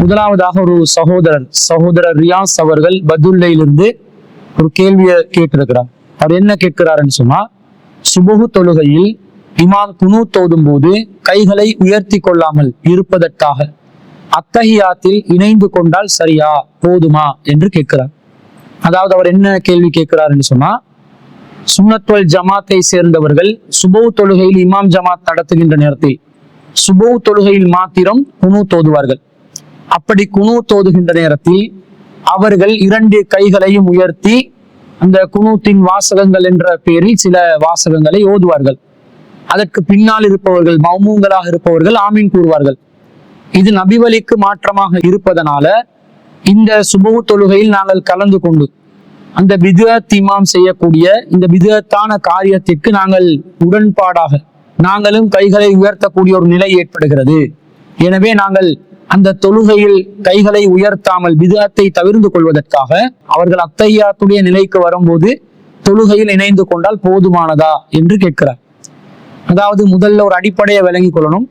முதலாவதாக ஒரு சகோதரர் சகோதரர் ரியாஸ் அவர்கள் பதுல்லையிலிருந்து ஒரு கேள்வியை கேட்டிருக்கிறார். அவர் என்ன கேட்கிறாருன்னு சொன்னா சுபுகு தொழுகையில் இமாம் குனு தோதும் போது கைகளை உயர்த்தி கொள்ளாமல் இருப்பதற்காக அத்தகையாத்தில் இணைந்து கொண்டால் சரியா போதுமா? என்று கேட்கிறார். அதாவது அவர் என்ன கேள்வி கேட்கிறாருன்னு சொன்னா சுன்னத்வல் ஜமாத்தை சேர்ந்தவர்கள் சுபவு தொழுகையில் இமாம் ஜமாத் நடத்துகின்ற நேரத்தில் சுபவு தொழுகையில் மாத்திரம் குனு தோதுவார்கள் அப்படி குணு தோதுகின்ற நேரத்தில் அவர்கள் இரண்டு கைகளையும் உயர்த்தி அந்த குணூத்தின் வாசகங்கள் என்ற பெயரில் சில வாசகங்களை ஓதுவார்கள். அதற்கு பின்னால் இருப்பவர்கள் மௌமூங்களாக இருப்பவர்கள் ஆமீன் கூறுவார்கள். இது நபிவலிக்கு மாற்றமாக இருப்பதனால இந்த சுபவு தொழுகையில் நாங்கள் கலந்து கொண்டு அந்த பிதுஅத் இமாம் செய்யக்கூடிய இந்த பிதுஅத்தான காரியத்திற்கு நாங்கள் உடன்பாடாக நாங்களும் கைகளை உயர்த்தக்கூடிய ஒரு நிலை ஏற்படுகிறது. எனவே நாங்கள் அந்த தொழுகையில் கைகளை உயர்த்தாமல் விதத்தை தவிர்ந்து கொள்வதற்காக அவர்கள் அத்தையாத்துடைய நிலைக்கு வரும்போது தொழுகையில் இணைந்து கொண்டால் போதுமானதா என்று கேட்கிறார். அதாவது முதல்ல ஒரு அடிப்படையை விளங்கிக் கொள்ளணும்.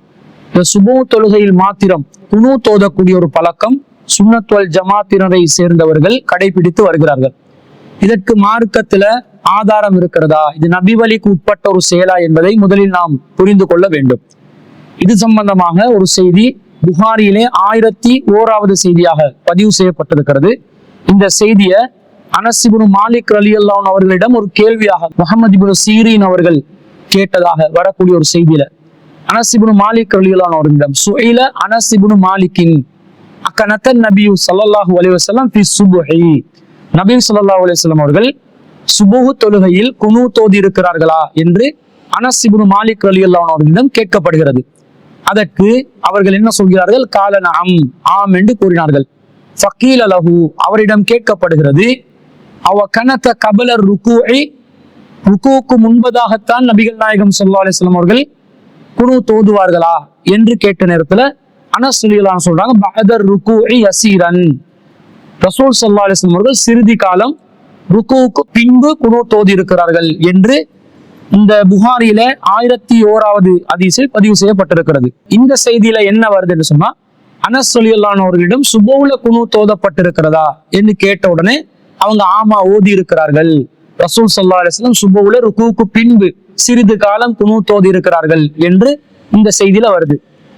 இந்த சுபு தொழுகையில் மாத்திரம் துணு தோதக்கூடிய ஒரு பழக்கம் சுன்னத்வல் ஜமாத்தினரை சேர்ந்தவர்கள் கடைபிடித்து வருகிறார்கள். இதற்கு மார்க்கத்துல ஆதாரம் இருக்கிறதா? இது நபிவலிக்கு உட்பட்ட ஒரு செயலா என்பதை முதலில் நாம் புரிந்து கொள்ள வேண்டும். இது சம்பந்தமாக ஒரு செய்தி புகாரியிலே ஆயிரத்தி ஓராவது செய்தியாக பதிவு செய்யப்பட்டிருக்கிறது. இந்த செய்தியை அனசிபுனு மாலிக் அலி அல்லான் அவர்களிடம் ஒரு கேள்வியாக முகமது இபுனு சீரின் அவர்கள் கேட்டதாக வரக்கூடிய ஒரு செய்தியில அனசிபுனு மாலிக் அலி அல்லான் அவர்களிடம் சுயில அனசிபுனு மாலிக்கின் அக்கனத்தன் நபியு சல்லாஹு அலிவசல்லாம் வஸல்லம் சுபுஹி. நபி ஸல்லல்லாஹு அலிவசல்லாம் அவர்கள் சுபுகு தொழுகையில் குனு தோதி இருக்கிறார்களா? என்று அனசிபுனு மாலிக் அலி அல்லான் அவர்களிடம் கேட்கப்படுகிறது. அதற்கு அவர்கள் என்ன சொல்கிறார்கள்? காலன அம் ஆம் என்று கூறினார்கள். ஃபக்கீல் அலஹு அவரிடம் கேட்கப்படுகிறது அவ கனத்த கபலர் ருக்குவை ருக்குவுக்கு முன்பதாகத்தான் நபிகள் நாயகம் சொல்லா அலிஸ்லாம் அவர்கள் குனு தோதுவார்களா? என்று கேட்ட நேரத்துல அனஸ் ரலியல்லாஹு சொல்றாங்க பகதர் ருக்குஐ யசீரன். ரசூல் சல்லா அலிஸ்லாம் அவர்கள் சிறிது காலம் ருக்குவுக்கு பின்பு குனு தோதி இருக்கிறார்கள் என்று இந்த புகாரியில ஆயிரத்தி ஓராவது அதிசில் பதிவு செய்யப்பட்டிருக்கிறது. இந்த செய்தியில என்ன வருது என்று சொன்னா அனஸ் சொல்லியல்லான் அவர்களிடம் சுபவுல குனு தோதப்பட்டிருக்கிறதா என்று கேட்ட உடனே அவங்க ஆமா ஓதி இருக்கிறார்கள். ரசூல் சல்லா அலிஸ்லாம் சுபவுல ருக்குவுக்கு பின்பு சிறிது காலம் குணு தோதி இருக்கிறார்கள் என்று இந்த செய்தியில வருது.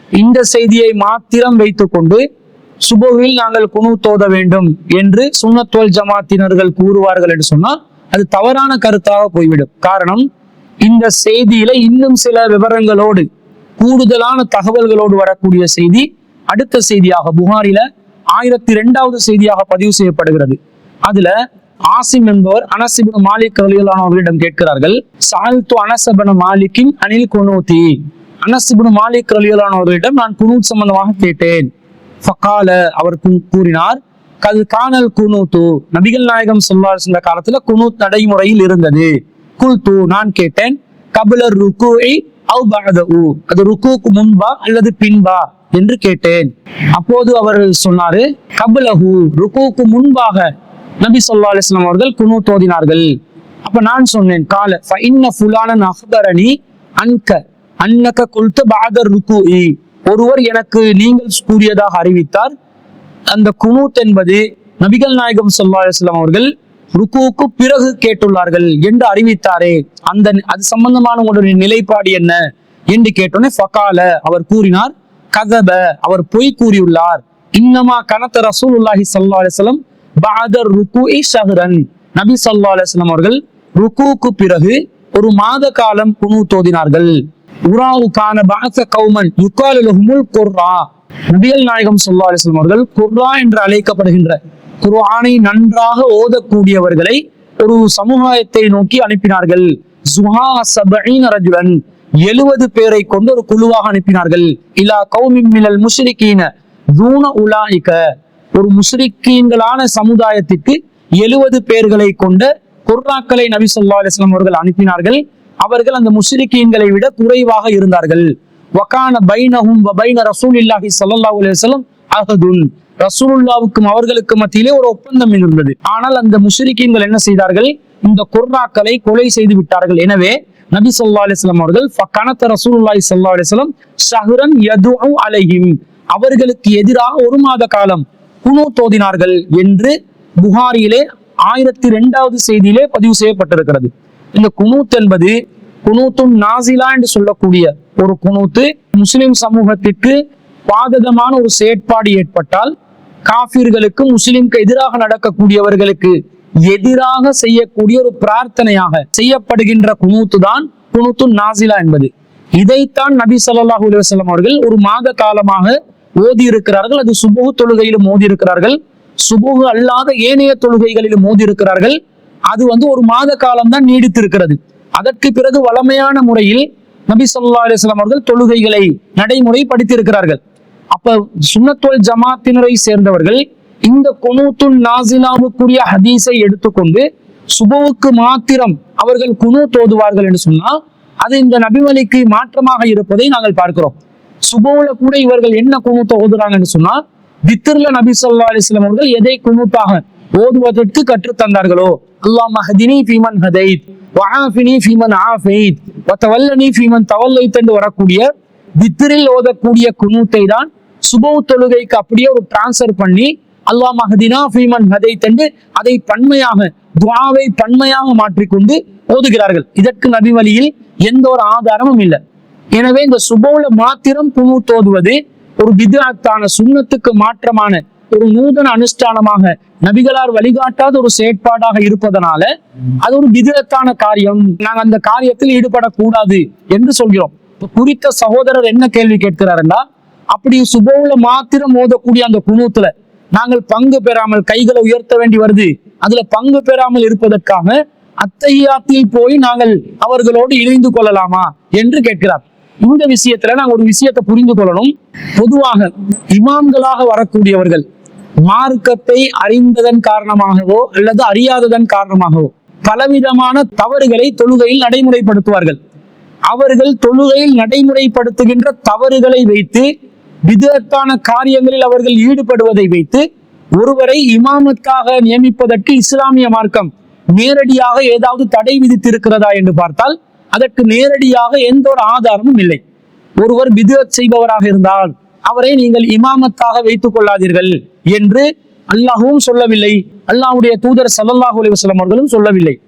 இந்த செய்தியை மாத்திரம் வைத்துக்கொண்டு சுபுவில் நாங்கள் குனு தோத வேண்டும் என்று சுண்ணத்தோல் ஜமாத்தினர்கள் கூறுவார்கள் என்று சொன்னால் அது தவறான கருத்தாக போய்விடும். காரணம் இந்த செய்தியில இன்னும் சில விவரங்களோடு கூடுதலான தகவல்களோடு வரக்கூடிய செய்தி அடுத்த செய்தியாக புகாரில ஆயிரத்தி இரண்டாவது செய்தியாக பதிவு செய்யப்படுகிறது. அதுல ஆசிம் என்பவர் அனசிபன் மாலிக் அலியலான அவர்களிடம் கேட்கிறார்கள் சால்து அனசபன மாலிக்கின் அனில் குனூத்தி. அனசிபன் மாலிக் அலியலான அவர்களிடம் நான் குனூத் சம்பந்தமாக கேட்டேன். ஃபக்கால அவர் கூறினார் கது காணல் குனூத்து. நபிகள் நாயகம் சொல்லார் சென்ற காலத்துல குனூத் நடைமுறையில் இருந்தது. குல்து நான் கேட்டேன். கபிலர் ருக்கு அது ருக்குவுக்கு முன்பா அல்லது பின்பா என்று கேட்டேன். அப்போது அவர் சொன்னாரு கபலஹு ருக்குவுக்கு முன்பாக நபி சொல்லா அலிஸ்லாம் அவர்கள் குனு தோதினார்கள். அப்ப நான் சொன்னேன் கால ஃபஇன்ன ஃபுலானன் அஹ்பரனி அன்க அன்னக்க குல்து பாதர் ருக்குஇ ஒருவர் எனக்கு நீங்கள் கூறியதாக அறிவித்தார். அந்த குனூத் என்பது நபிகள் நாயகம் சொல்லா அலைஹி அவர்கள் ருக்குவுக்கு பிறகு கேட்டுள்ளார்கள் என்று அறிவித்தாரே. அந்த அது சம்பந்தமான உங்களுடைய நிலைப்பாடு என்ன என்று கேட்டோன்னே ஃபகால அவர் கூறினார் கதப அவர் பொய் கூறியுள்ளார். இன்னமா கனத்த ரசூலுல்லாஹி சல்லா அலிஸ்லம் பாதர் ருக்கு ருக்குஇ நபி சல்லா அலிஸ்லாம் அவர்கள் ருக்குவுக்கு பிறகு ஒரு மாத காலம் குனு தோதினார்கள். உராவுக்கான பாச கௌமன் யுக்காலு குர்ரா. நபியல் நாயகம் ஸல்லல்லாஹு அலிஸ்லாம் அவர்கள் குர்ரா என்று அழைக்கப்படுகின்ற குர்ஆனை நன்றாக ஓதக்கூடியவர்களை ஒரு சமுதாயத்தை நோக்கி அனுப்பினார்கள். ஜுஹா சபஈன ரஜுலன். எழுபது பேரை கொண்டு ஒரு குழுவாக அனுப்பினார்கள். இலா கௌமின் மினல் ஒரு முஸ்ரிக்கீன்களான சமுதாயத்திற்கு எழுபது பேர்களை கொண்ட குர்ராக்களை நபி சொல்லா அலிஸ்லாம் அவர்கள் அனுப்பினார்கள். அவர்கள் அந்த முஸ்ரிக்கீன்களை விட குறைவாக இருந்தார்கள். வகான பைனஹும் பைன ரசூல் இல்லாஹி அலைஹி அலுவலம் அஹதுன். ரசூலுல்லாவுக்கும் அவர்களுக்கு மத்தியிலே ஒரு ஒப்பந்தம் இருந்தது. ஆனால் அந்த முஷரிக்கீன்கள் என்ன செய்தார்கள்? இந்த குர்ராக்களை கொலை செய்து விட்டார்கள். எனவே நபி சொல்லா அலிஸ்லாம் அவர்கள் ஃபகனத ரசூலுல்லாஹி ஸல்லல்லாஹு அலைஹி வஸல்லம் ஷஹ்ரன் அவர்களுக்கு எதிராக ஒரு மாத காலம் குனு தோதினார்கள் என்று புகாரியிலே ஆயிரத்தி ரெண்டாவது செய்தியிலே பதிவு செய்யப்பட்டிருக்கிறது. இந்த குனூத் என்பது குனூத்தும் நாசிலா என்று சொல்லக்கூடிய ஒரு குனூத்து முஸ்லிம் சமூகத்திற்கு பாதகமான ஒரு செயற்பாடு ஏற்பட்டால் காபிர்களுக்கும் முஸ்லிம்க்கு எதிராக நடக்கக்கூடியவர்களுக்கு எதிராக செய்யக்கூடிய ஒரு பிரார்த்தனையாக செய்யப்படுகின்ற குனூத்து தான் குனூத்து நாசிலா என்பது. இதைத்தான் நபி ஸல்லல்லாஹு அலுவலம் அவர்கள் ஒரு மாத காலமாக ஓதி இருக்கிறார்கள் அது சுபுகு தொழுகையிலும் ஓதி இருக்கிறார்கள் சுபுகு அல்லாத ஏனைய தொழுகைகளிலும் ஓதி இருக்கிறார்கள் அது வந்து ஒரு மாத காலம் தான் நீடித்திருக்கிறது. அதற்கு பிறகு வளமையான முறையில் நபி சொல்லா அலைஹி அவர்கள் தொழுகைகளை நடைமுறைப்படுத்தியிருக்கிறார்கள். அப்ப சுண்ணத்தோல் ஜமாத்தினரை சேர்ந்தவர்கள் இந்த குனூத்துல் நாசிலாவுக்குரிய ஹதீஸை எடுத்துக்கொண்டு சுபவுக்கு மாத்திரம் அவர்கள் குனு தோதுவார்கள் என்று சொன்னால் அது இந்த நபிமலிக்கு மாற்றமாக இருப்பதை நாங்கள் பார்க்கிறோம். சுபவுல கூட இவர்கள் என்ன குனூத்த ஓதுறாங்கன்னு சொன்னால் வித்திர்ல நபி சொல்லா அலிஸ்லாம் அவர்கள் எதை குனுத்தாக ஓதுவதற்கு கற்றுத் தந்தார்களோ அல்லாஹ் மஹதினி ஃபீமன் ஹதைத் வஹாஃபினி ஃபீமன் ஆஃபைத் வத்தவல்லனி ஃபீமன் தவல்லைத் என்று வரக்கூடிய வித்திரில் ஓதக்கூடிய குனூத்தை தான் சுபவு தொழுகைக்கு அப்படியே ஒரு டிரான்ஸ்ஃபர் பண்ணி அல்லா மஹதினா ஃபீமன் ஹதை தண்டு அதை பன்மையாக துவாவை பன்மையாக மாற்றிக்கொண்டு ஓதுகிறார்கள். இதற்கு நபி வழியில் எந்த ஒரு ஆதாரமும் இல்லை. எனவே இந்த சுபவுல மாத்திரம் குனு தோதுவது ஒரு பித்அத்தான சுண்ணத்துக்கு மாற்றமான ஒரு நூதன அனுஷ்டானமாக நபிகளார் வழிகாட்டாத ஒரு செயற்பாடாக இருப்பதனால அது ஒரு விதத்தான காரியம். நாங்க அந்த காரியத்தில் ஈடுபடக்கூடாது என்று சொல்கிறோம். குறித்த சகோதரர் என்ன கேள்வி கேட்கிறாருன்னா அப்படி சுபவுல மாத்திரம் மோதக்கூடிய அந்த குழுத்துல நாங்கள் பங்கு பெறாமல் கைகளை உயர்த்த வேண்டி வருது. அதுல பங்கு பெறாமல் இருப்பதற்காக அத்தையாத்தில் போய் நாங்கள் அவர்களோடு இணைந்து கொள்ளலாமா என்று கேட்கிறார். இந்த விஷயத்துல நாங்க ஒரு விஷயத்தை புரிந்து கொள்ளணும். பொதுவாக இமாம்களாக வரக்கூடியவர்கள் மார்க்கத்தை அறிந்ததன் காரணமாகவோ அல்லது அறியாததன் காரணமாகவோ பலவிதமான தவறுகளை தொழுகையில் நடைமுறைப்படுத்துவார்கள். அவர்கள் தொழுகையில் நடைமுறைப்படுத்துகின்ற தவறுகளை வைத்து விதத்தான காரியங்களில் அவர்கள் ஈடுபடுவதை வைத்து ஒருவரை இமாமத்தாக நியமிப்பதற்கு இஸ்லாமிய மார்க்கம் நேரடியாக ஏதாவது தடை விதித்திருக்கிறதா என்று பார்த்தால் அதற்கு நேரடியாக எந்த ஒரு ஆதாரமும் இல்லை. ஒருவர் பிதுவத் செய்பவராக இருந்தால் அவரை நீங்கள் இமாமத்தாக வைத்துக் கொள்ளாதீர்கள் என்று அல்லாஹும் சொல்லவில்லை. அல்லாஹுடைய தூதர் ஸல்லல்லாஹு அலைஹி அவர்களும் சொல்லவில்லை.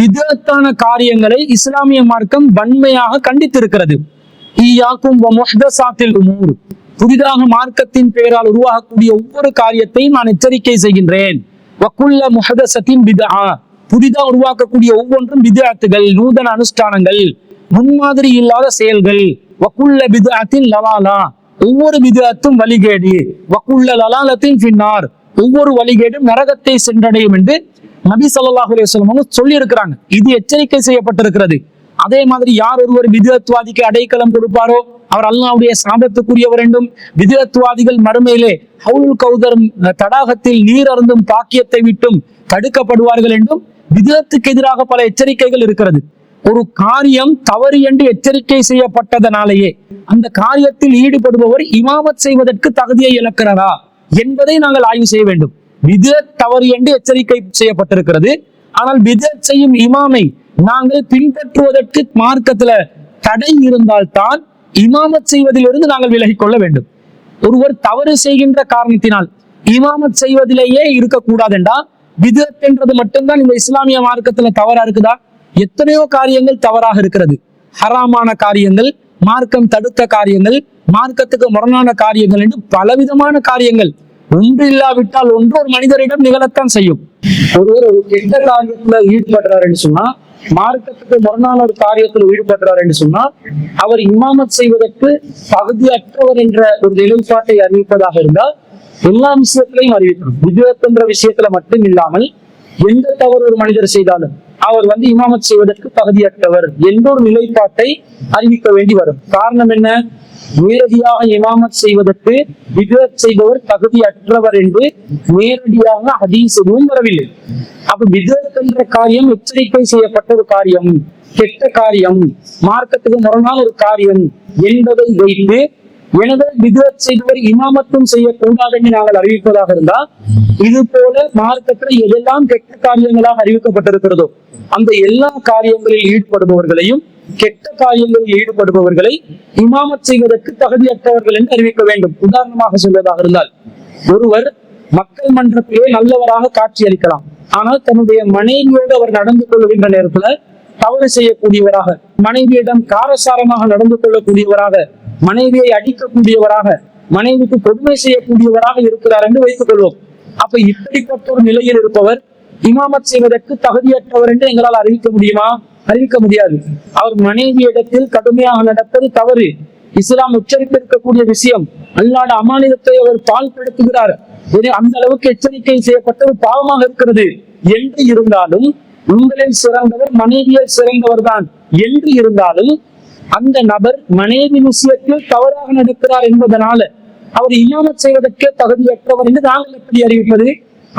விதத்தான காரியங்களை இஸ்லாமிய மார்க்கம் வன்மையாக கண்டித்திருக்கிறது. ஈயாக்கும் புதிதாக மார்க்கத்தின் பெயரால் உருவாகக்கூடிய ஒவ்வொரு காரியத்தையும் நான் எச்சரிக்கை செய்கின்றேன். வக்குல்ல முஹதசத்தின் பிதா புதிதா உருவாக்கக்கூடிய ஒவ்வொன்றும் பிதாத்துகள் நூதன அனுஷ்டானங்கள் முன்மாதிரி இல்லாத செயல்கள். வக்குல்ல பிதாத்தின் லலாலா. ஒவ்வொரு பிதாத்தும் வழிகேடு. வக்குள்ள லலாலத்தின் பின்னார் ஒவ்வொரு வழிகேடும் நரகத்தை சென்றடையும் என்று நபி சல்லாஹ் அலைஹி அவங்க சொல்லி இருக்கிறாங்க இது எச்சரிக்கை செய்யப்பட்டிருக்கிறது. அதே மாதிரி யார் ஒருவர் விதத்துவாதிக்கு அடைக்கலம் கொடுப்பாரோ அவர் அல்லாவுடைய சாபத்துக்குரியவர் என்றும் விதத்துவாதிகள் மறுமையிலே ஹவுல் கௌதர் தடாகத்தில் நீர் அருந்தும் பாக்கியத்தை விட்டும் தடுக்கப்படுவார்கள் என்றும் விதத்துக்கு எதிராக பல எச்சரிக்கைகள் இருக்கிறது. ஒரு காரியம் தவறு என்று எச்சரிக்கை செய்யப்பட்டதனாலேயே அந்த காரியத்தில் ஈடுபடுபவர் இமாமத் செய்வதற்கு தகுதியை இழக்கிறாரா என்பதை நாங்கள் ஆய்வு செய்ய வேண்டும். வித தவறு என்று எச்சரிக்கை செய்யப்பட்டிருக்கிறது. ஆனால் வித செய்யும் இமாமை நாங்கள் பின்பற்றுவதற்கு மார்க்கத்துல தடை இருந்தால்தான் இமாமத் செய்வதிலிருந்து நாங்கள் விலகிக் கொள்ள வேண்டும். ஒருவர் தவறு செய்கின்ற காரணத்தினால் இமாமத் செய்வதிலேயே இருக்கக்கூடாதுண்டா? விதத் என்றது மட்டும்தான் இந்த இஸ்லாமிய மார்க்கத்துல தவறா இருக்குதா? எத்தனையோ காரியங்கள் தவறாக இருக்கிறது. ஹராமான காரியங்கள் மார்க்கம் தடுத்த காரியங்கள் மார்க்கத்துக்கு முரணான காரியங்கள் என்று பலவிதமான காரியங்கள். ஒன்று இல்லாவிட்டால் ஒன்று ஒரு மனிதரிடம் நிகழத்தான் செய்யும். ஒருவர் ஒரு கெட்ட காரியத்துல ஈடுபடுறாருன்னு சொன்னா மார்க்கத்துக்கு முரணான ஒரு காரியத்தில் ஈடுபடுறாருன்னு சொன்னா அவர் இமாமத் செய்வதற்கு தகுதியற்றவர் என்ற ஒரு நிலைப்பாட்டை அறிவிப்பதாக இருந்தால் எல்லா விஷயத்திலையும் அறிவிக்கணும். விதத் என்ற விஷயத்துல மட்டும் இல்லாமல் எந்த தவறு ஒரு மனிதர் செய்தாலும் அவர் வந்து இமாமத் செய்வதற்கு தகுதியற்றவர் என்ற ஒரு நிலைப்பாட்டை அறிவிக்க வேண்டி வரும். காரணம் என்ன? நேரடியாக இமாமத் செய்வதற்கு விதத் செய்பவர் தகுதியற்றவர் என்று நேரடியாக ஹதீஸ் எதுவும் வரவில்லை. அப்ப விதத் என்ற காரியம் எச்சரிக்கை செய்யப்பட்ட ஒரு காரியம் கெட்ட காரியம் மார்க்கத்துக்கு முரணான ஒரு காரியம் என்பதை வைத்து எனவே விதத் செய்பவர் இமாமத்தும் செய்யக்கூடாது என்று நாங்கள் அறிவிப்பதாக இருந்தால் இது போல மார்க்கத்தில் எதெல்லாம் கெட்ட காரியங்களாக அறிவிக்கப்பட்டிருக்கிறதோ அந்த எல்லா காரியங்களில் ஈடுபடுபவர்களையும் கெட்ட காரியங்களில் ஈடுபடுபவர்களை இமாமத் செய்வதற்கு தகுதியற்றவர்கள் என்று அறிவிக்க வேண்டும். உதாரணமாக சொல்வதாக இருந்தால் ஒருவர் மக்கள் மன்றத்திலே நல்லவராக காட்சியளிக்கலாம். ஆனால் தன்னுடைய மனைவியோடு அவர் நடந்து கொள்கின்ற நேரத்துல தவறு செய்யக்கூடியவராக மனைவியிடம் காரசாரமாக நடந்து கொள்ளக்கூடியவராக மனைவியை அடிக்கக்கூடியவராக மனைவிக்கு கொடுமை செய்யக்கூடியவராக இருக்கிறார் என்று வைத்துக் கொள்வோம் அப்ப இப்படிப்பட்ட ஒரு நிலையில் இருப்பவர் இமாமத் செய்வதற்கு தகுதியற்றவர் என்று எங்களால் அறிவிக்க முடியுமா? அறிவிக்க முடியாது. அவர் மனைவியிடத்தில் கடுமையாக நடப்பது தவறு. இஸ்லாம் உச்சரித்திருக்கக்கூடிய விஷயம். அல்லாட அமானிதத்தை அவர் பால் படுத்துகிறார் அந்த அளவுக்கு எச்சரிக்கை செய்யப்பட்டது பாவமாக இருக்கிறது. என்று இருந்தாலும் உங்களில் சிறந்தவர் மனைவியில் சிறந்தவர் தான் என்று இருந்தாலும் அந்த நபர் மனைவி விஷயத்தில் தவறாக நடக்கிறார் என்பதனால அவர் இல்லாமல் செய்வதற்கே தகுதியற்றவர் என்று நாங்கள் எப்படி அறிவிப்பது?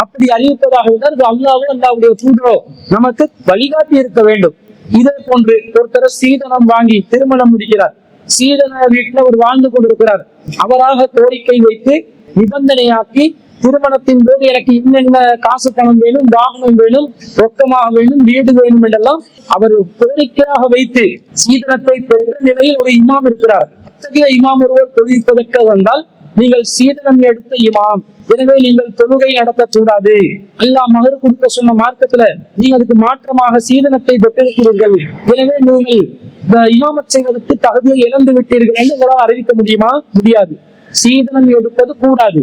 அப்படி அறிவிப்பதாக இருந்தால் அல்லாவும் அல்லாவுடைய தூதரோ நமக்கு வழிகாட்டி இருக்க வேண்டும். இதே போன்று ஒருத்தர் சீதனம் வாங்கி திருமணம் முடிக்கிறார். சீதன வீட்டுல அவர் வாழ்ந்து கொண்டிருக்கிறார். அவராக கோரிக்கை வைத்து நிபந்தனையாக்கி திருமணத்தின் போது எனக்கு இன்னென்ன காசு பணம் வேணும் வாகனம் வேணும் ரொக்கமாக வேணும் வீடு வேணும் என்றெல்லாம் அவர் கோரிக்கையாக வைத்து சீதனத்தை பெற்ற நிலையில் ஒரு இமாம் இருக்கிறார். அத்தகைய இமாம் ஒருவர் தொழிற்பதற்கு வந்தால் நீங்கள் சீதனம் எடுத்த இமாம். எனவே நீங்கள் தொழுகை நடத்தக்கூடாது. அல்லாஹ் மகர் கொடுக்க சொன்ன மார்க்கத்துல நீங்க அதுக்கு மாற்றமாக சீதனத்தை பெற்றிருக்கிறீர்கள் எனவே நீங்கள் இந்த இமாமத் செய்வதற்கு தகுதியை இழந்து விட்டீர்கள் என்று உங்களால் அறிவிக்க முடியுமா? முடியாது. சீதனம் எடுப்பது கூடாது.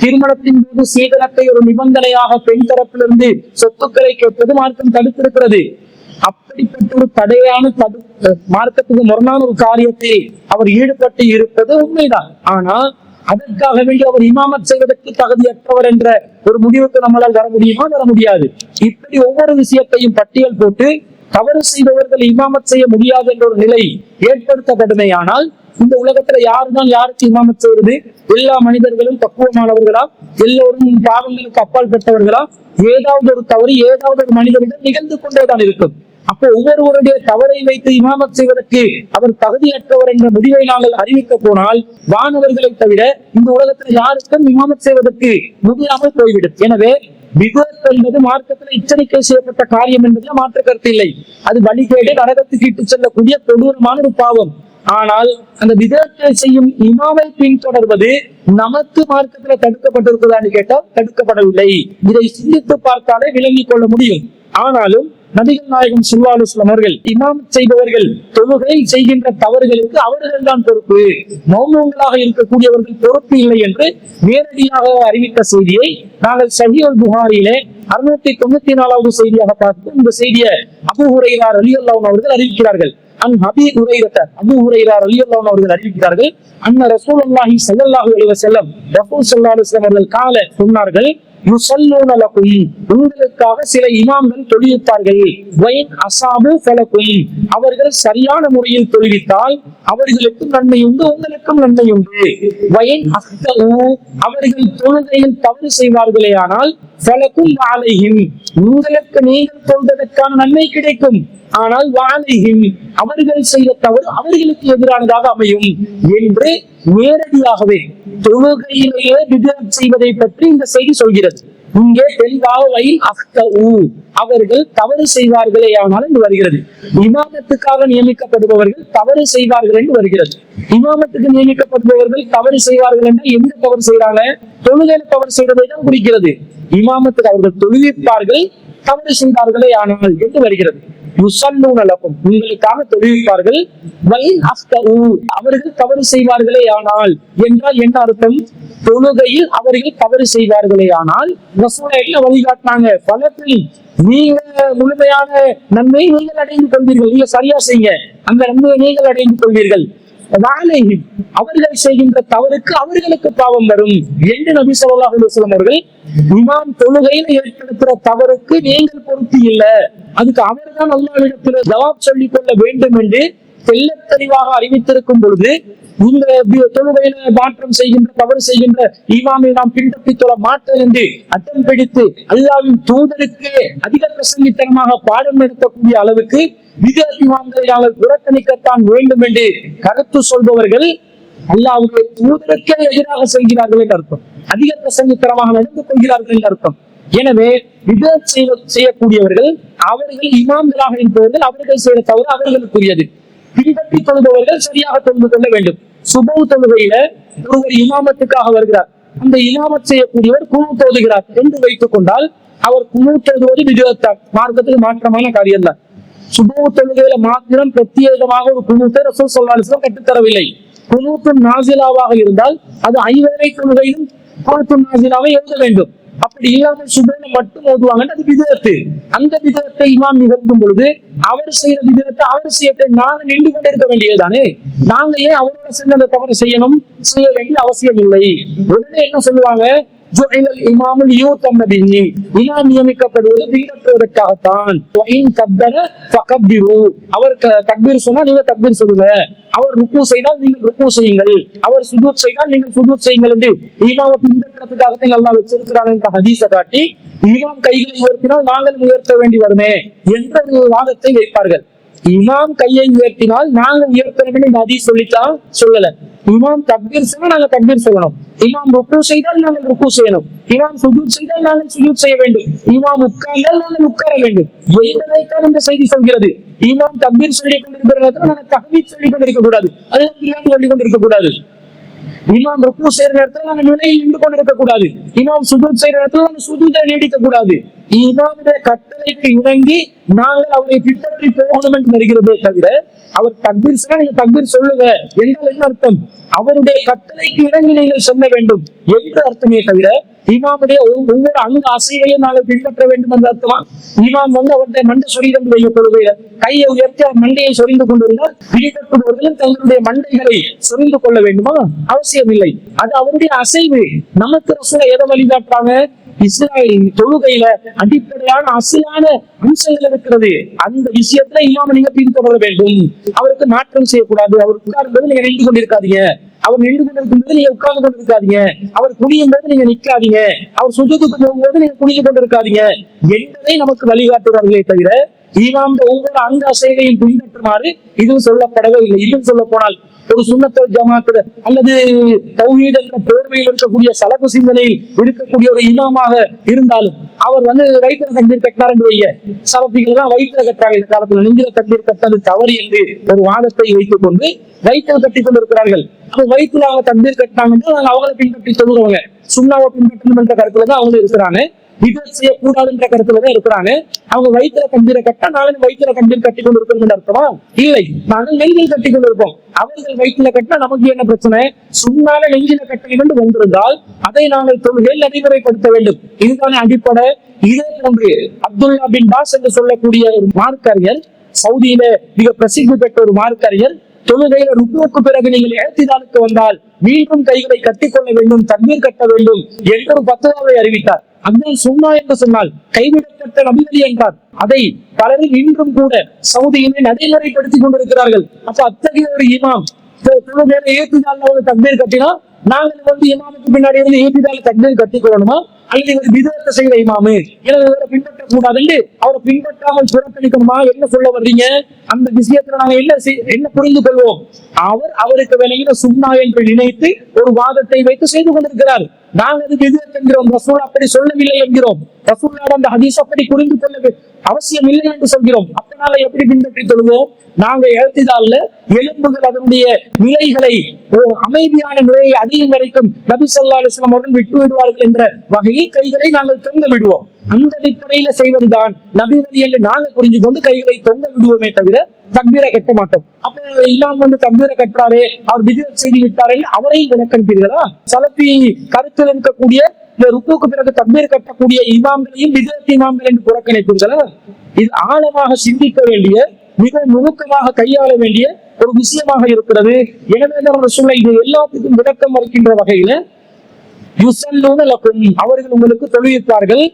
திருமணத்தின் போது சீதனத்தை ஒரு நிபந்தனையாக பெண் தரப்பிலிருந்து சொத்துக்களை கேட்பது மார்க்கம் தடுத்திருக்கிறது. அப்படிப்பட்ட ஒரு தடையான தடு மார்க்கத்துக்கு முரணான ஒரு காரியத்தை அவர் ஈடுபட்டு இருப்பது உண்மைதான். ஆனா அதற்காக வேண்டி அவர் இமாமத் செய்வதற்கு தகுதியற்றவர் என்ற ஒரு முடிவுக்கு நம்மளால் வர முடியுமா? வர முடியாது. இப்படி ஒவ்வொரு விஷயத்தையும் பட்டியல் போட்டு தவறு செய்தவர்கள் இமாமத் செய்ய முடியாது என்ற ஒரு நிலை ஏற்படுத்தப்படுமையானால் இந்த உலகத்துல யாருதான் யாருக்கு இமாமத் செய்வது? எல்லா மனிதர்களும் பக்குவமானவர்களா? எல்லோரும் பாவங்களுக்கு அப்பால் பெற்றவர்களா? ஏதாவது ஒரு தவறு ஏதாவது ஒரு மனிதனிடம் நிகழ்ந்து கொண்டேதான் இருக்கும். அப்போ ஒவ்வொருவருடைய தவறை வைத்து இமாமத் செய்வதற்கு அவர் தகுதியற்றவர் என்ற முடிவை நாங்கள் அறிவிக்க போனால் வானவர்களை தவிர இந்த உலகத்தில் யாருக்கும் இமாமத் செய்வதற்கு முடியாமல் போய்விடும். எனவே விதத் என்பது மார்க்கத்தில் எச்சரிக்கை செய்யப்பட்ட காரியம் என்பதில் மாற்று கருத்து இல்லை. அது வழிகேடு நரகத்துக்கு இட்டு செல்லக்கூடிய கொடூரமான ஒரு பாவம். ஆனால் அந்த விதத்தை செய்யும் இமாமை பின்தொடர்வது நமக்கு மார்க்கத்துல தடுக்கப்பட்டிருக்குதான்னு கேட்டால் தடுக்கப்படவில்லை. இதை சிந்தித்து பார்த்தாலே விளங்கிக் கொள்ள முடியும். ஆனாலும் நபிகள் நாயகம் சுல்லாலுஸ்லாம் அவர்கள் இமாம் செய்பவர்கள் தொழுகை செய்கின்ற தவறுகளுக்கு அவர்கள் தான் பொறுப்பு. மௌனங்களாக இருக்கக்கூடியவர்கள் பொறுப்பு இல்லை என்று நேரடியாக அறிவித்த செய்தியை நாங்கள் சஹியல் புகாரியிலே அறுநூத்தி தொண்ணூத்தி நாலாவது செய்தியாக பார்த்து இந்த செய்தியை அபு ஹுரைரார் அலி அல்லாஹ் அவர்கள் அறிவிக்கிறார்கள். அன் ஹபி உரைரத்த அபு ஹுரைரார் அலி அல்லாஹ் அவர்கள் அறிவிக்கிறார்கள். அன்ன ரசூலுல்லாஹி ஸல்லல்லாஹு அலைஹி வஸல்லம் ரசூல் ஸல்லல்லாஹு அலைஹி அவர்கள் கால சொன்னார்கள் உங்களுக்காக சில இமாம்கள் தொழுவிப்பார்கள் வயின் அசாபு அவர்கள் சரியான முறையில் தொழுவித்தால் அவர்களுக்கும் நன்மை உண்டு உங்களுக்கும் நன்மை உண்டு. வயின் அவர்கள் தொழுகையில் தவறு செய்வார்களே ஆனால் ஃபலகும் வாலைஹிம் உங்களுக்கு நீங்கள் தொழுதற்கான நன்மை கிடைக்கும். ஆனால் வாழையும் அவர்கள் செய்த தவறு அவர்களுக்கு எதிரானதாக அமையும் என்று நேரடியாகவே தொழுகையிலேயே விதம் செய்வதை பற்றி இந்த செய்தி சொல்கிறது. இங்கே தெளிவாக வயல் ஊ அவர்கள் தவறு செய்வார்களே ஆனால் என்று வருகிறது. இமாமத்துக்காக நியமிக்கப்படுபவர்கள் தவறு செய்வார்கள் என்று வருகிறது. இமாமத்துக்கு நியமிக்கப்படுபவர்கள் தவறு செய்வார்கள் என்று எந்த தவறு செய்யறாங்க தொழுகையில தவறு செய்வதை தான் குறிக்கிறது. இமாமத்துக்கு அவர்கள் தொழுவிப்பார்கள் தவறு செய்தார்களே ஆனால் என்று வருகிறது. யுசல்லூன உங்களுக்காக தொழுவிப்பார்கள். அவர்கள் தவறு செய்வார்களே ஆனால் என்றால் என்ன அர்த்தம்? தொழுகையில் அவர்கள் தவறு செய்வார்களே ஆனால் ரசூலையில வழிகாட்டினாங்க? பலத்தில் நீங்க முழுமையான நன்மை நீங்கள் அடைந்து கொள்வீர்கள் நீங்க சரியா செய்யுங்க. அந்த நன்மையை நீங்கள் அடைந்து கொள்வீர்கள். வாழையும் அவர்கள் செய்கின்ற தவறுக்கு அவர்களுக்கு பாவம் வரும். என்று நபி ஸல்லல்லாஹு அலைஹி அவர்கள் இமாம் தொழுகையில ஏற்படுத்துற தவறுக்கு நீங்கள் பொறுத்து இல்ல. அதுக்கு அவர்தான் அல்லாவிடத்தில் ஜவாப் சொல்லிக் கொள்ள வேண்டும் என்று தெல்ல தெளிவாக அறிவித்திருக்கும் பொழுது இந்த தொழுகையில மாற்றம் செய்கின்ற தவறு செய்கின்ற இமாமை நாம் பின்பற்றி தொழ மாட்டோம் என்று அட்டம் பிடித்து அல்லாவின் தூதருக்கு அதிக பிரசங்கித்தனமாக பாடம் நடத்தக்கூடிய அளவுக்கு மிக இமாம்களை புறக்கணிக்கத்தான் வேண்டும் என்று கருத்து சொல்பவர்கள் அல்லாவுடைய தூதருக்கே எதிராக செல்கிறார்கள் என்று அர்த்தம். அதிக பிரசங்கித்தனமாக நடந்து கொள்கிறார்கள் என்று அர்த்தம். எனவே விதத் செய்ய செய்யக்கூடியவர்கள் அவர்கள் இமாம்களாக இருப்பவர்கள் அவர்கள் செய்த தவறு அவர்களுக்குரியது. பின்பற்றி தொழுபவர்கள் சரியாக தொழுது கொள்ள வேண்டும். சுபவு தொழுகையில ஒருவர் இமாமத்துக்காக வருகிறார். அந்த இமாமத் செய்யக்கூடியவர் குழு தோதுகிறார் என்று வைத்துக் கொண்டால் அவர் குழு தோதுவது விஜயத்தான். மார்க்கத்துக்கு மாற்றமான காரியம் தான் சுபவு தொழுகையில மாத்திரம் பிரத்யேகமாக ஒரு குழுத்தை ரசூல் சொல்லாலிஸ்லாம் கட்டுத்தரவில்லை குழுத்து நாசிலாவாக இருந்தால் அது ஐவரை தொழுகையிலும் குழுத்து நாசிலாவை எழுத வேண்டும். அப்படி இல்லாத சுபேனை மட்டும் ஓதுவாங்கன்னு அது விதத்து அந்த விதத்தை இமாம் நிகழ்த்தும் பொழுது அவர் செய்யற விதத்தை அவர் செய்யத்தை நாங்க நின்று கொண்டு இருக்க வேண்டியதுதானே? நாங்க ஏன் அவரோட சேர்ந்து அந்த தவறு செய்யணும்? செய்ய வேண்டிய அவசியம் இல்லை. உடனே என்ன சொல்லுவாங்க? இமாமுல் யூத்தம்ம பிஹி. இமாம் நியமிக்கப்படுவது பின்பற்றுவதற்காகத்தான் அவர் தக்பீர் சொன்னா நீங்க தக்பீர் சொல்லுங்க அவர் ருக்கு செய்தால் நீங்கள் ருக்கு செய்யுங்கள் அவர் சுஜூத் செய்தால் நீங்கள் சுஜூத் செய்யுங்கள் என்று இமாம பின்பற்றத்துக்காகத்தான் நல்லா வச்சிருக்கிறாங்க என்ற ஹதீஸை காட்டி இமாம் கைகளை உயர்த்தினால் நாங்கள் உயர்த்த வேண்டி வருமே என்ற வாதத்தை வைப்பார்கள் இமாம் கையை உயர்த்தினால் நாங்கள் உயர்த்த வேண்டும் இந்த ஹதீஸ் சொல்லித்தான் சொல்லல இமாம் தக்பீர் சொன்னா நாங்க தக்பீர் சொல்லணும் இமாம் ருக்கு செய்தால் நாங்கள் ருக்கு செய்யணும். இமாம் சுஜூத் செய்தால் நாங்கள் சுஜூத் செய்ய வேண்டும். இமாம் உட்கார்ந்தால் நாங்கள் உட்கார வேண்டும். என்பதைத்தான் இந்த செய்தி சொல்கிறது. இமாம் தக்பீர் சொல்லிக் கொண்டிருக்கிற நாங்கள் தஹ்மீத் சொல்லிக் கொண்டிருக்க கூடாது. அது சொல்லிக் கொண்டிருக்க கூடாது. இமாம் ருக்கு செய்யற இடத்துல நாங்க நிலையை நின்று கொண்டிருக்க கூடாது. இமாம் சுஜூத் செய்யற இடத்துல நாங்க சுஜூதை நீடிக்க கூடாது. இமாமுடைய கட்டளைக்கு இணங்கி நாங்கள் அவரை பின்பற்றி போகணும் என்று வருகிறதே தவிர அவர் தக்பீர் சொன்னா நீங்க தக்பீர் சொல்லுங்க. என்றால் என்ன அர்த்தம்? அவருடைய கட்டளைக்கு இணங்கி நீங்கள் சொல்ல வேண்டும். என்று அர்த்தமே தவிர இமாமுடைய ஒவ்வொரு ஒவ்வொரு அங்க அசைவையும் நாங்கள் பின்பற்ற வேண்டும் என்று அர்த்தமா? இமாம் வந்து அவருடைய மண்டை சொரிதம் வைக்க கையை உயர்த்தி அவர் மண்டையை சொரிந்து கொண்டிருந்தால் பிடிக்கப்படுபவர்களும் தங்களுடைய மண்டைகளை சொரிந்து கொள்ள வேண்டுமா? அவசியம் இல்லை அது அவருடைய அசைவு. நமக்கு ரசூலை எதை வழிகாட்டுறாங்க. இஸ்ராயல் தொழுகையில அடிப்படையான அசலான அம்சங்கள் இருக்கிறது. அந்த விஷயத்துல இல்லாம நீங்க பின்தொடர வேண்டும். அவருக்கு மாற்றம் செய்யக்கூடாது. அவர் உட்காரும்போது நீங்க நின்று கொண்டிருக்காதீங்க. அவர் நின்று கொண்டிருக்கும்போது நீங்க உட்கார்ந்து கொண்டிருக்காதீங்க. அவர் குனியும் போது நீங்க நிக்காதீங்க அவர் சுஜத்துக்கு போகும்போது நீங்க குனிந்து கொண்டிருக்காதீங்க. என்பதை நமக்கு வழிகாட்டுவார்களே தவிர இமாம் ஒவ்வொரு அந்த அசைவையும் பின்பற்றுமாறு இதுவும் சொல்லப்படவே இல்லை. இன்னும் சொல்ல போனால் ஒரு சுண்ணத்தல் ஜமாத்து அல்லது தௌஹீத் என்ற போர்வையில் இருக்கக்கூடிய சலப்பு சிந்தனையில் இருக்கக்கூடிய ஒரு இமாமாக இருந்தாலும் அவர் வந்து வைத்திர தண்ணீர் கட்டினார் என்று வைய சலப்பிகள் எல்லாம் வைத்திர கட்டாக இந்த காலத்தில் நெஞ்சில தண்ணீர் கட்டது தவறு என்று ஒரு வாதத்தை வைத்துக் கொண்டு வைத்திர கட்டி கொண்டிருக்கிறார்கள். அப்ப வயிற்றுல அவங்க தண்ணீர் கட்டினாங்கன்னா நாங்க பின்பற்றி சொல்லுவாங்க. சுண்ணாவை பின்பற்றணும் என்ற கருத்துல தான் அவங்க இருக்கிறாங்க. இது செய்யக்கூடாது என்ற கருத்துல தான் இருக்கிறாங்க. அவங்க வயிற்றுல கம்பீர கட்ட நாளின் வயிற்றுல கம்பீர் கட்டி கொண்டு இருக்கிறது அர்த்தமா? இல்லை. நாங்கள் நெஞ்சில் கட்டி கொண்டு இருப்போம் அவர்கள் வயிற்றுல கட்டினா நமக்கு என்ன பிரச்சனை? சும்மால நெஞ்சில கட்டி கொண்டு வந்திருந்தால் அதை நாங்கள் தொழுகையில் நடைமுறைப்படுத்த வேண்டும். இதுதானே அடிப்படை? இதே போன்று அப்துல்லா பின் பாஸ் என்று சொல்லக்கூடிய ஒரு மார்க்கறிஞர் சவுதியில மிக பிரசித்தி பெற்ற ஒரு மார்க்கறிஞர் தொழுகையில ருக்குவுக்கு பிறகு நீங்கள் எழுத்திதானுக்கு வந்தால் மீண்டும் கைகளை கட்டிக்கொள்ள வேண்டும் தண்ணீர் கட்ட வேண்டும் என்று ஒரு பத்துவாவை அறிவித்தார். அதான் சுண்ணா என்று சொன்னால் கைவிடப்பட்ட நபிவழி என்றார். அதை பலரும் இன்றும் கூட சவுதியிலே நடைமுறைப்படுத்திக் கொண்டிருக்கிறார்கள். அப்ப அத்தகைய ஒரு இமாம் தொ- தொழுகையில ஒரு கட்டினா நாங்கள் வந்து இமாமுக்கு பின்னாடி இருந்து ஏத்திதால் தண்ணீர் கட்டிக்கொள்ளணுமா அல்லது இவர் விதத்தை செய்த இமாமு? எனவே இவரை பின்பற்ற கூடாதுன்னு அவரை பின்பற்றாமல் புறக்கணிக்கணுமா? என்ன சொல்ல வர்றீங்க? அந்த விஷயத்துல நாங்க என்ன செய்- என்ன புரிந்து கொள்வோம்? அவர் அவருக்கு விளையில சுண்ணா என்று நினைத்து ஒரு வாதத்தை வைத்து செய்து கொண்டிருக்கிறார். நாங்கள் அது என்கிறோம் ரசூல் அப்படி சொல்லவில்லை என்கிறோம். ரசூலோட அந்த ஹதீஸ் அப்படி புரிந்து கொள்ளவே அவசியம் இல்லை என்று சொல்கிறோம். அப்பனால எப்படி பின்பற்றி தொழுவோம்? நாங்க எழுத்திதால எலும்புகள் அதனுடைய நிலைகளை ஒரு அமைதியான நிலையை அதிகம் வரைக்கும் நபி சொல்லா அலுவலம் அவர்கள் விட்டு விடுவார்கள் என்ற வகையில் கைகளை நாங்கள் தொங்க விடுவோம். அந்த அடிப்படையில செய்வதுதான் நபி என்று நாங்கள் புரிஞ்சு கொண்டு கைகளை தொங்க விடுவோமே தவிர தக்பீரை கட்ட மாட்டோம். அப்ப இல்லாம வந்து தக்பீரை கட்டுறாரே அவர் விஜயம் செய்து விட்டாரே அவரை விளக்கணிப்பீர்களா? சலப்பி கருத்தில் இருக்கக்கூடிய இந்த ருக்குக்கு பிறகு தக்பீர் கட்டக்கூடிய இமாம்களையும் விதத்து இமாம்கள் என்று புறக்கணிப்பீர்களா இது ஆழமாக சிந்திக்க வேண்டிய மிக நுணுக்கமாக கையாள வேண்டிய ஒரு விஷயமாக இருக்கிறது. எனவே தான் சொல்ல இது எல்லாத்துக்கும் விளக்கம் இருக்கின்ற வகையில யுசல்லூன லக்கும் அவர்கள் உங்களுக்கு தொழுவிப்பார்கள்.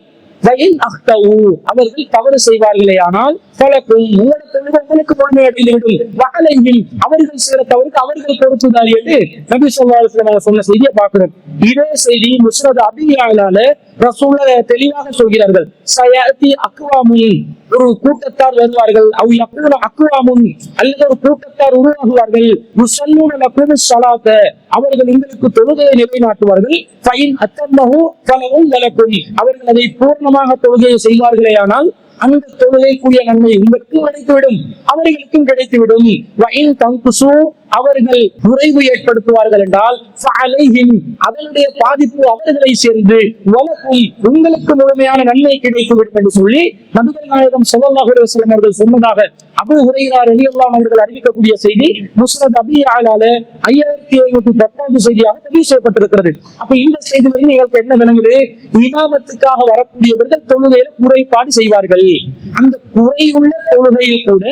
அவர்கள் தவறு செய்வார்களே ஆனால் பலக்கும் உங்களோட தொழுகை உங்களுக்கு முழுமையடைந்துவிடும் வகலையில் அவர்கள் செய்கிற தவறுக்கு அவர்கள் பொறுத்துதான் என்று நபி சொல்லா சொன்ன செய்தியை பார்க்கிறோம். இதே செய்தி முஸ்ரத் அபியாவினால ரசூல தெளிவாக சொல்கிறார்கள். சயாத்தி அக்வாமுன். ஒரு கூட்டத்தார் வருவார்கள். அவ் யக்கூன அல்லது ஒரு கூட்டத்தார் உருவாகுவார்கள். யுசல்லூன லக்கும் அவர்கள் உங்களுக்கு தொழுகையை நிலைநாட்டுவார்கள். ஃபைன் அத்தம்மஹு பலவும் வலக்கும் அவர்கள் அதை பூர்ணமாக தொழுகையை செய்வார்களே ஆனால் அந்த தொழுகைக்குரிய நன்மை உங்களுக்கும் கிடைத்துவிடும். அவர்களுக்கும் கிடைத்துவிடும். வயின் தங்குசு அவர்கள் நுழைவு ஏற்படுத்துவார்கள் என்றால் அதனுடைய பாதிப்பு அவர்களை சேர்ந்து உலகம் உங்களுக்கு முழுமையான நன்மை கிடைத்துவிடும் சொல்லி நபிகள் நாயகம் சுகமாக சிலம் அவர்கள் சொன்னதாக அபு உரையினார் எலியல்லாம் அவர்கள் அறிவிக்கக்கூடிய செய்தி முஸ்ரத் அபி ஆளால ஐயாயிரத்தி ஐநூத்தி பத்தாவது செய்தியாக பதிவு செய்யப்பட்டிருக்கிறது அப்ப இந்த செய்தியிலிருந்து எங்களுக்கு என்ன விளங்குது? இமாமத்துக்காக வரக்கூடியவர்கள் தொழுகையில குறைபாடு செய்வார்கள். அந்த குறையுள்ள தொழுகையில் கூட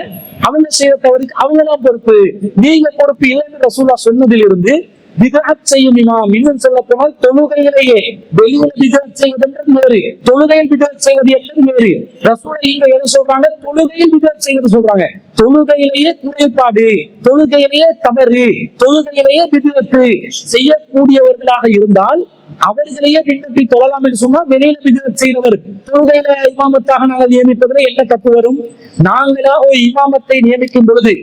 அவங்க செய்த தவறுக்கு அவங்கதான் பொறுப்பு. நீங்க கூட பொறுப்பு இல்லைன்னு ரசூலா சொன்னதிலிருந்து விதத் செய்யும் இமாம் இன்னும் சொல்ல போனால் தொழுகையிலேயே வெளியில செய்வதென்றது வேறு. தொழுகையில் செய்வது என்பது வேறு. ரசூலை இங்க எது சொல்றாங்க? தொழுகையில் செய்வது சொல்றாங்க. தொழுகையிலேயே குறைபாடு தொழுகையிலேயே தவறு தொழுகையிலேயே விதத்து செய்யக்கூடியவர்களாக இருந்தால் அவர்களையே பின்பற்றி தொழலாம் என்று சொன்னா வெளியில விதத் செய்தவர். தொழுகையில இமாமத்தாக நாங்கள் நியமிப்பதில் என்ன தப்பு வரும்? நாங்களா ஒரு இமாமத்தை நியமிக்கும் பொழுது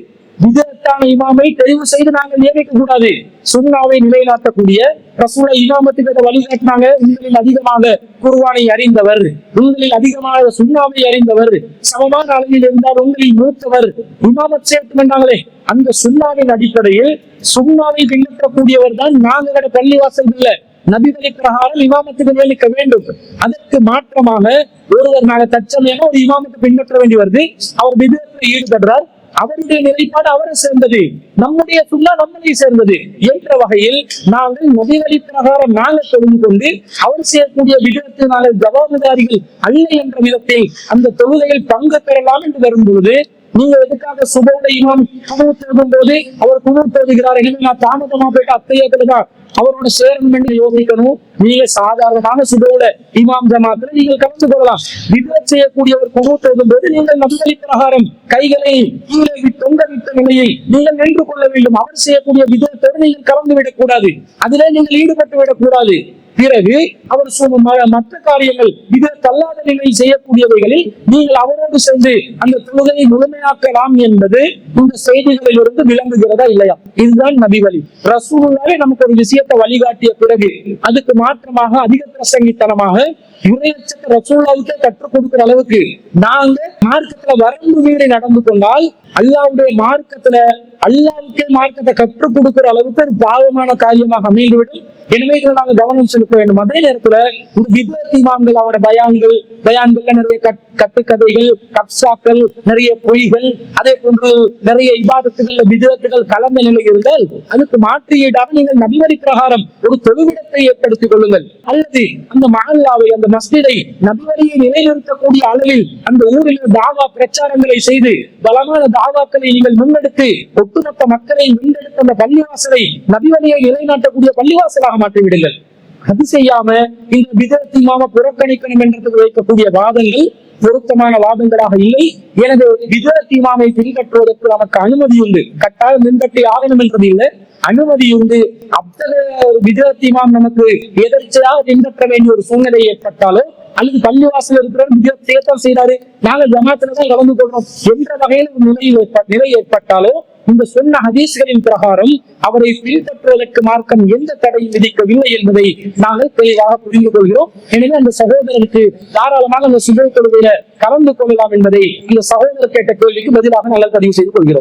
விதத்தான இமாமை தெரிவு செய்து நாங்கள் நியமிக்க கூடாது சுண்ணாவை நிலைநாட்டக்கூடிய ரசூலை இமாமத்துக்கு வழிகாட்டினாங்க உங்களில் அதிகமாக குருவானை அறிந்தவர் உங்களில் அதிகமாக சுண்ணாவை அறிந்தவர் சமமான அளவில் இருந்தால் உங்களில் மூத்தவர் இமாமத் சேர்த்து வேண்டாங்களே அந்த சுண்ணாவின் அடிப்படையில் சுண்ணாவை பின்பற்றக்கூடியவர் தான் நாங்கள் பள்ளிவாசல் இல்ல. நபிகளை பிரகாரம் இமாமத்துக்கு நியமிக்க வேண்டும். அதற்கு மாற்றமாக ஒருவர் நாங்கள் தற்சமயமா ஒரு இமாமத்தை பின்பற்ற வேண்டி வருது. அவர் விதத்தில் ஈடுபடுறார். அவருடைய நிலைப்பாடு அவரை சேர்ந்தது. நம்முடைய சுண்ணா நம்மளை சேர்ந்தது. என்ற வகையில் நாங்கள் நபிகளை பிரகாரம் நாங்கள் தொழுது கொண்டு அவர் செய்யக்கூடிய விதத்தில் நாங்கள் ஜவாபுதாரிகள் அல்ல என்ற விதத்தில் அந்த தொழுகையில் பங்கு பெறலாம் என்று வரும் பொழுது நீங்க எதுக்காக சுபோட இமாம் குழு தேடும் போது அவர் குழு தேடுகிறார் எனவே நான் தாமதமா போயிட்டு அத்தையத்துல அவரோட சேரணும் என்று யோசிக்கணும் நீங்க சாதாரணமான சுபோட இமாம் ஜமாத்துல நீங்கள் கலந்து கொள்ளலாம். விதம் செய்யக்கூடிய ஒரு குழு தேடும் போது நீங்கள் நம்பளி பிரகாரம் கைகளை கீழே தொங்கவிட்ட தொங்க விட்ட நிலையை நீங்கள் நின்று கொள்ள வேண்டும். அவர் செய்யக்கூடிய விதத்தோடு நீங்கள் கலந்து விடக்கூடாது. அதிலே நீங்கள் ஈடுபட்டு விடக்கூடாது. பிறகு அவர் சொல்லும் மற்ற காரியங்கள் இது தள்ளாத நிலை செய்யக்கூடியவைகளில் நீங்கள் அவரோடு சென்று அந்த தொழுகையை முழுமையாக்கலாம் என்பது இந்த செய்திகளில் இருந்து விளங்குகிறதா இல்லையா? இதுதான் நபி வழி ரசூலுல்லாவே நமக்கு ஒரு விஷயத்தை வழிகாட்டிய பிறகு அதுக்கு மாற்றமாக அதிக பிரசங்கித்தனமாக இறையச்சத்தை ரசூலாவுக்கே கற்றுக் கொடுக்கிற அளவுக்கு நாங்க மார்க்கத்துல வரம்பு மீறி நடந்து கொண்டால் அல்லாவுடைய மார்க்கத்துல அல்லாவுக்கே மார்க்கத்தை கற்றுக் கொடுக்கிற அளவுக்கு ஒரு பாவமான காரியமாக அமைந்துவிடும். எனவே இதில் நாங்கள் கவனம் செலுத்த வேண்டும். அதே நேரத்துல ஒரு விதத் இமாம்கள் அவரோட பயான்கள் பயான்கள்ல நிறைய கட்டுக்கதைகள் கப்சாக்கள் நிறைய பொய்கள் அதே போன்று நிறைய இபாதத்துகள்ல விதத்துகள் கலந்த நிலை இருந்தால் அதுக்கு மாற்றீடாக நீங்கள் நபிவரி பிரகாரம் ஒரு தொழுவிடத்தை ஏற்படுத்திக் கொள்ளுங்கள். அல்லது அந்த மஹல்லாவை அந்த மஸ்ஜிதை நபிவரியை நிலைநிறுத்தக்கூடிய அளவில் அந்த ஊரில் தாவா பிரச்சாரங்களை செய்து பலமான தாவாக்களை நீங்கள் முன்னெடுத்து ஒட்டுமொத்த மக்களை முன்னெடுத்த அந்த பள்ளிவாசலை நபிவழியை நிலைநாட்டக்கூடிய பள்ளிவாசலாக மாற்றிவிடுங்கள். அது செய்யாம இந்த விதத்திமாம புறக்கணிக்கணும் என்றதுக்கு வைக்கக்கூடிய வாதங்கள் பொருத்தமான வாதங்களாக இல்லை. எனவே விதத் தீமாமை பின்பற்றுவதற்கு நமக்கு அனுமதி உண்டு. கட்டாயம் பின்பற்றி ஆகணும் என்றது இல்லை. அனுமதி உண்டு. அத்தகைய விதத் தீமாம் நமக்கு எதர்ச்சையாக பின்பற்ற வேண்டிய ஒரு சூழ்நிலை ஏற்பட்டாலும் அல்லது பள்ளிவாசல் இருக்கிறவர் மிக செய்யத்தான் செய்யறாரு நாங்க ஜமாத்துல தான் கலந்து கொள்றோம். என்ற வகையில் ஒரு நிலை ஏற்பட்டாலும் நிலை ஏற்பட்டாலோ இந்த சொன்ன ஹதீஸ்களின் பிரகாரம் அவரை பின்பற்றுவதற்கு மார்க்கம் எந்த தடையும் விதிக்கவில்லை என்பதை நாங்கள் தெளிவாக புரிந்து கொள்கிறோம். எனவே அந்த சகோதரருக்கு தாராளமாக அந்த சுப தொழுகையில கலந்து கொள்ளலாம் என்பதை இந்த சகோதரர் கேட்ட கேள்விக்கு பதிலாக நாங்கள் பதிவு செய்து கொள்கிறோம்.